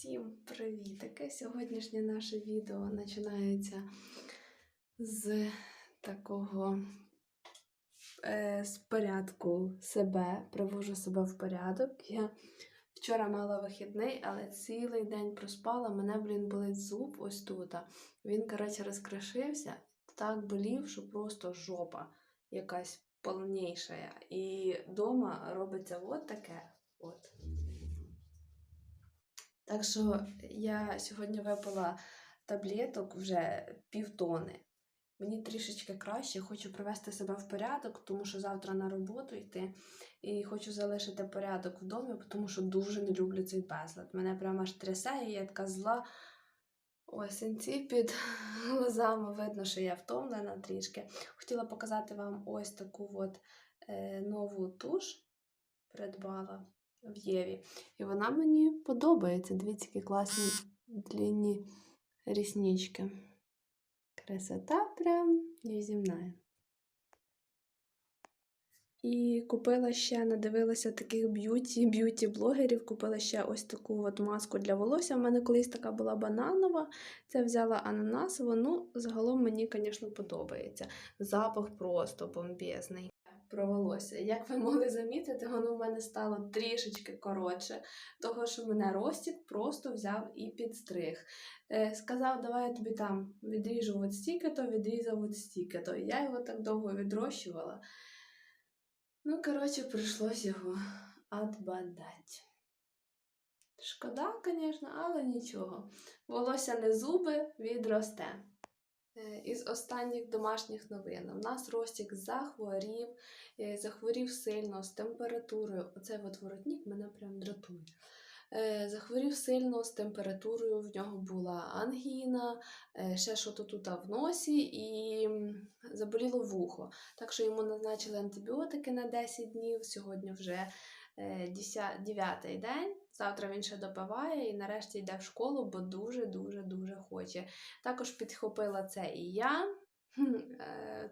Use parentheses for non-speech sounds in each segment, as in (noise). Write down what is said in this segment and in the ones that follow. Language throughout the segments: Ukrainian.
Всім привітики! Сьогоднішнє наше відео починається з такого е, з порядку себе. Привожу себе в порядок. Я вчора мала вихідний, але цілий день проспала. Мене, блін, болить зуб ось тут. Він, коротше, розкришився, так болів, що просто жопа якась повніша. І вдома робиться от таке. От. Так що я сьогодні випила таблеток вже півтони. Мені трішечки краще, хочу привести себе в порядок, тому що завтра на роботу йти. І хочу залишити порядок вдома, тому що дуже не люблю цей безлад. Мене прямо аж трясе, і я така зла. Ось синці під (laughs) глазами видно, що я втомлена трішки. Хотіла показати вам ось таку от е, нову туш придбала в Єві. І вона мені подобається. Дивіться, які класні длинні ріснички. Красота прям неземна. І купила ще, надивилася таких б'юті, б'юті-блогерів. Купила ще ось таку от маску для волосся. У мене колись така була бананова. Це взяла ананасову. Ну, загалом мені, звісно, подобається. Запах просто бомбезний. Про. Як ви могли замітити, воно в мене стало трішечки коротше, того що мене Ростік просто взяв і підстриг. Е, сказав, давай я тобі там відріжу от стільки-то, відрізав от стільки-то. Я його так довго відрощувала. Ну, коротше, прийшлось його отбадати. Шкода, звісно, але нічого. Волосся не зуби відросте. Е, Із останніх домашніх новин. У нас Ростік захворів, е, захворів сильно з температурою. Оцей от воротник мене прям дратує. Е, Захворів сильно з температурою, в нього була ангіна, ще що то тут в носі і заболіло вухо. Так що йому назначили антибіотики на 10 днів. Сьогодні вже 9 день. Завтра він ще допиває і нарешті йде в школу, бо дуже-дуже дуже хоче. Також підхопила це і я.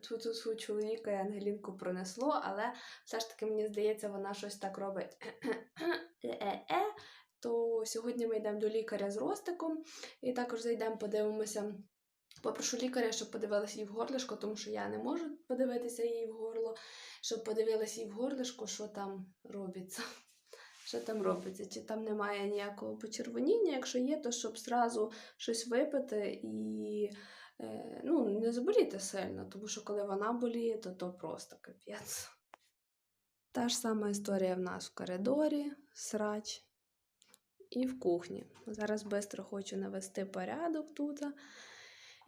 Тут у чоловіка і Ангелінку пронесло, але все ж таки, мені здається, вона щось так робить. (coughs) То сьогодні ми йдемо до лікаря з Ростиком і також зайдемо, подивимося. Попрошу лікаря, щоб подивилася її в горлишко, тому що я не можу подивитися їй в горло, щоб подивилася їй в горлишко, що там робиться. Що там робиться? Чи там немає ніякого почервоніння? Якщо є, то щоб зразу щось випити і е, ну, не заболіти сильно, тому що коли вона боліє, то то просто капець. Та ж сама історія в нас в коридорі, срач і в кухні. Зараз швидко хочу навести порядок тут.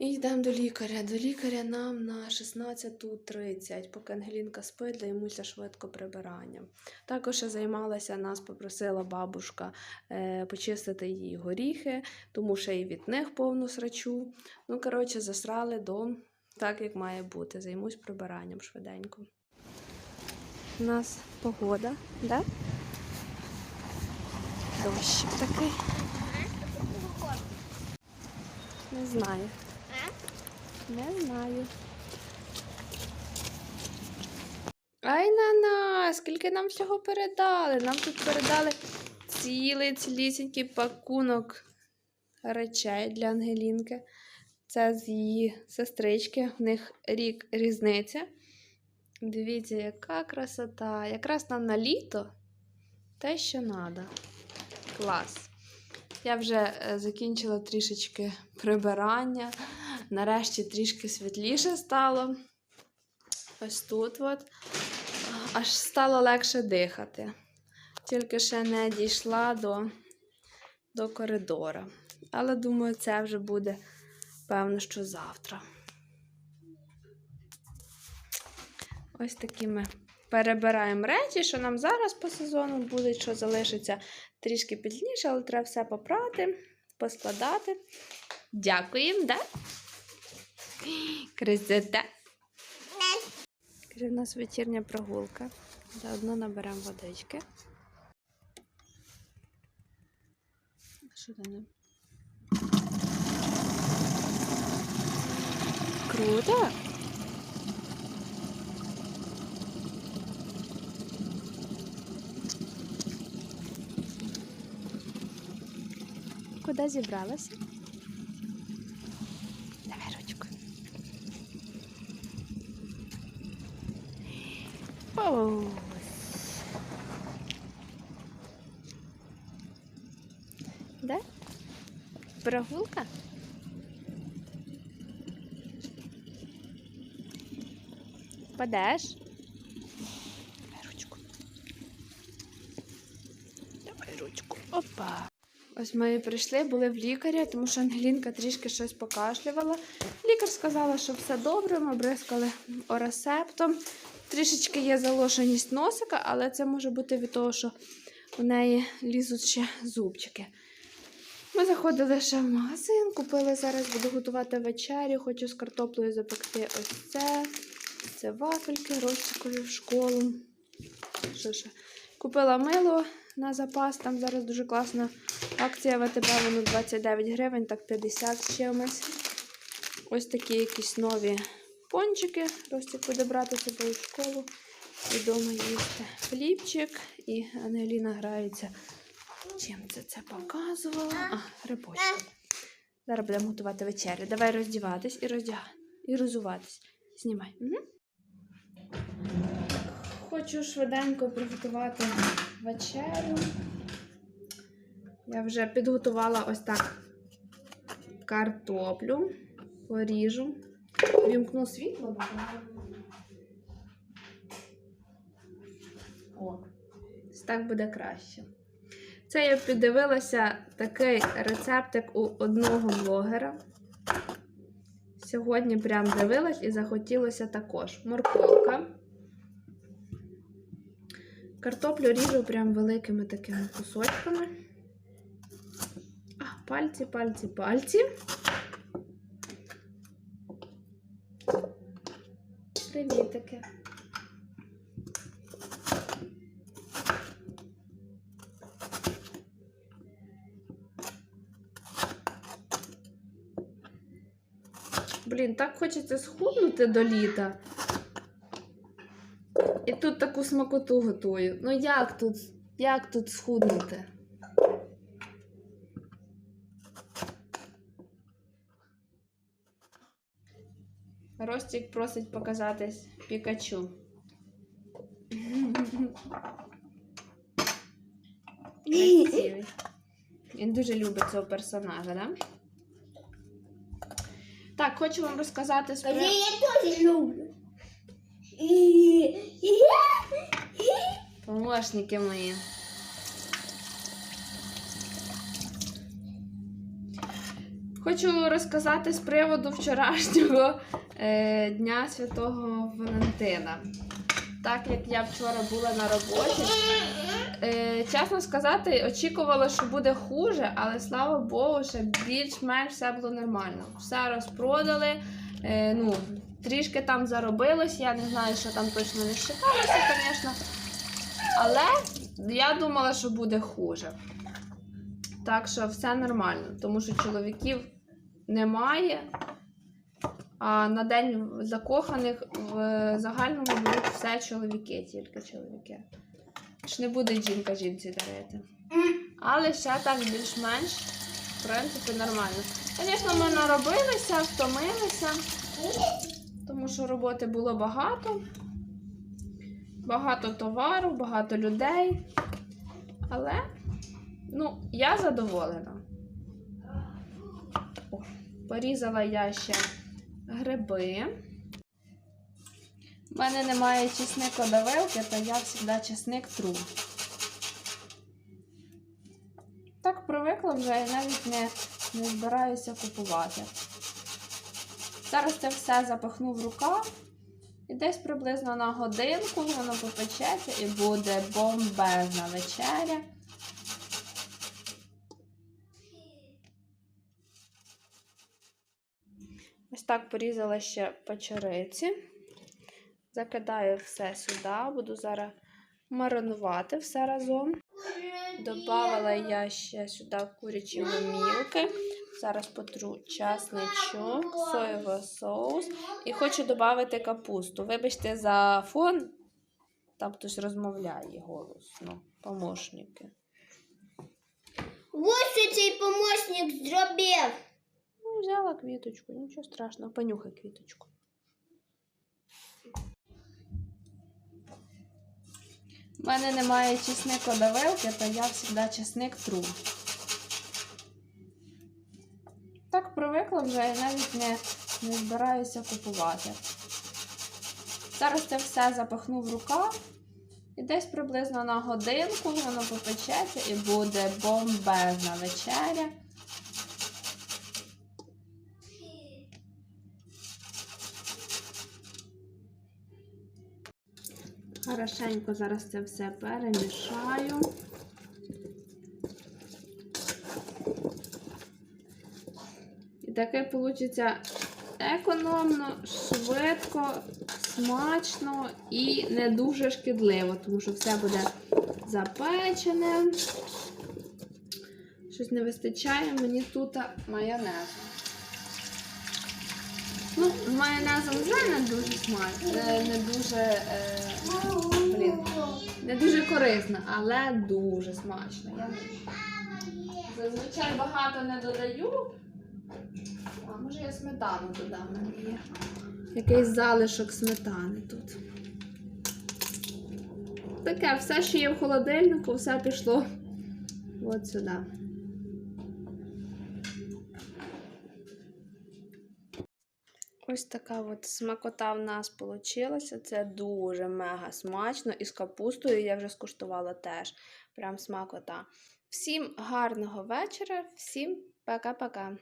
І йдемо до лікаря. До лікаря нам на 16.30, поки Ангелінка спить, займуся швидко прибиранням. Також я займалася, нас попросила бабушка е, почистити її горіхи, тому що і від них повну срачу. Ну, коротше, засрали дом так, як має бути. Займусь прибиранням швиденько. У нас погода, да? Дощ такий. Не знаю. Не знаю. Ай на на! Скільки нам всього передали? Нам тут передали цілий цілісінький пакунок речей для Ангелінки. Це з її сестрички. В них рік різниця. Дивіться, яка красота. Якраз нам на літо те, що треба. Клас. Я вже е, закінчила трішечки прибирання. Нарешті трішки світліше стало. Ось тут от. Аж стало легше дихати. Тільки ще не дійшла до, до коридора. Але думаю, це вже буде, певно, що завтра. Ось такі ми перебираємо речі, що нам зараз по сезону буде, що залишиться трішки пізніше, але треба все попрати, поскладати. Дякуємо, да? Красота. Каже, у нас вечірня прогулка. Заодно наберемо водички. Що там? Круто! куди зібралася? Давай ручку. Ось. Да? Прогулка? Подаш? Давай ручку. Давай ручку. Опа. Ось ми прийшли, були в лікаря, тому що Ангелінка трішки щось покашлювала. Лікар сказала, що все добре, ми бризкали орасептом. Трішечки є заложеність носика, але це може бути від того, що у неї лізуть ще зубчики. Ми заходили ще в магазин, купили зараз, буду готувати вечерю. Хочу з картоплею запекти ось це. Це вафельки, розчикові в школу. Що ще? Купила мило на запас. Там зараз дуже класна акція ВТБ, воно 29 гривень, так 50 з чимось. Ось такі якісь нові пончики. Ростик буде брати собою в школу і вдома їсти. Хлібчик і Ангеліна грається. Чим це це показувала? А, грибочком. Зараз будемо готувати вечерю. Давай роздіватись і роздягати. І розуватись. Знімай. Угу. Хочу швиденько приготувати вечерю. Я вже підготувала ось так картоплю. Поріжу. Вімкну світло. О, так буде краще. Це я піддивилася такий рецептик у одного блогера. Сьогодні прям дивилась і захотілося також. Морковка. Картоплю ріжу прям великими такими кусочками. А, пальці, пальці, пальці. Привітики. Блін, так хочеться схуднути до літа. І тут таку смакоту готую. Ну як тут, як тут схуднути? Ростик просить показатись Пікачу. Красивий. Він дуже любить цього персонажа, да? Так, хочу вам розказати приводу- я тоже люблю. Помощники мої. Хочу розказати з приводу вчорашнього е, Дня Святого Валентина. Так як я вчора була на роботі, е, чесно сказати, очікувала, що буде хуже, але слава Богу, що більш-менш все було нормально. Все розпродали. Е, ну, трішки там заробилось, я не знаю, що там точно не считалося, звісно. Але я думала, що буде хуже. Так що все нормально, тому що чоловіків немає. А на день закоханих в загальному беруть все чоловіки, тільки чоловіки. Ж не буде жінка жінці дарити. Але ще так більш-менш, в принципі, нормально. Звісно, ми наробилися, втомилися, тому що роботи було багато. Багато товару, багато людей. Але, ну, я задоволена. О, порізала я ще гриби. У мене немає чесникодавилки, то я завжди чесник тру. Так привикла вже і навіть не, не збираюся купувати. Зараз це все запахну в рукав. І десь приблизно на годинку воно попечеться і буде бомбезна вечеря. Так порізала ще печериці. Закидаю все сюди, буду зараз маринувати все разом. Добавила я ще сюди курячі гомілки. Зараз потру часничок, соєвий соус. І хочу додати капусту. Вибачте за фон. Там хтось розмовляє голосно. Помощники. Вот цей помощник зробив? Взяла квіточку, нічого страшного, понюхай квіточку. У мене немає чесникодавилки, то я завжди чесник тру. Так привикла вже і навіть не, не збираюся купувати. Зараз це все запахну в рукав. І десь приблизно на годинку воно попечеться і буде бомбезна вечеря. Хорошенько зараз це все перемішаю. І таке вийде економно, швидко, смачно і не дуже шкідливо, тому що все буде запечене. Щось не вистачає мені тут майонезу. Майонезом вже не дуже смачно, не дуже. Е, блін, не дуже корисно, але дуже смачно. Я зазвичай багато не додаю. А може я сметану додам є. Якийсь залишок сметани тут. Таке, все, що є в холодильнику, все пішло от сюди. Ось така от смакота в нас вийшла. Це дуже мега смачно. І з капустою я вже скуштувала теж. Прям смакота. Всім гарного вечора, всім пока-пока.